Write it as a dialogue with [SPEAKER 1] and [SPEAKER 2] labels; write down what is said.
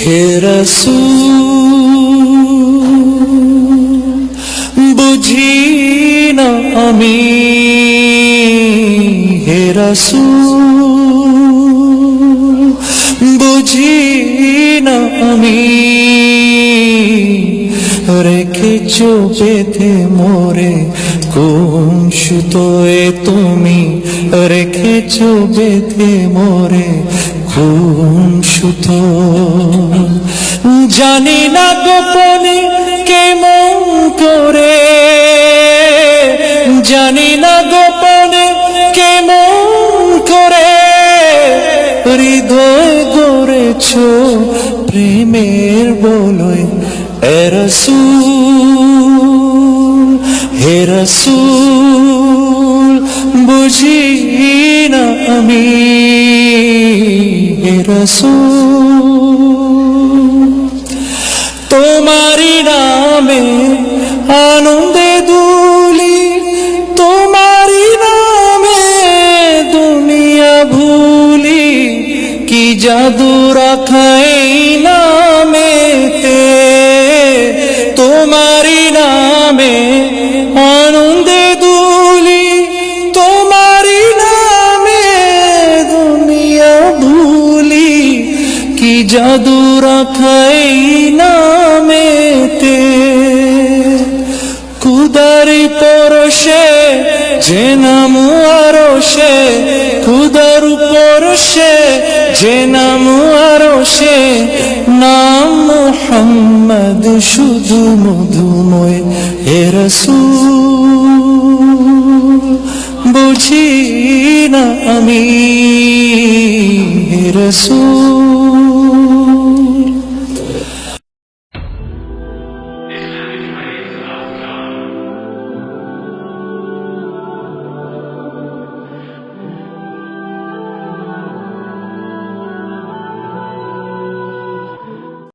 [SPEAKER 1] হে রসূল, বুঝি না আমি, হে রসূল, বুঝি না আমি, রেখেছ বেঁধে মোরে, কোন সুতোয় তুমি রেখেছ বেঁধে মোরে কোন সুতো জানি না গোপনে কেমন করে। জানি না গোপনে কেমন করে। হৃদয় গড়েছ প্রেমের বলয়। এরসুল হে রসুল, বুঝি না আমি। রসুল। তোমারি নামে আনন্দে দুলি তোমারি নামে দুনিয়া ভুলি, কি জাদু রাখাই নামেতে। তোমারি নামে আনন্দে জাদু রাখাই নামেতে কুদারি পরশে যে নাম আরও সে কুদার পরশে যে নাম আরও সে নাম মোহাম্মদ শুধু মধুময় হে রসূল বুঝি না আমি হে রসূল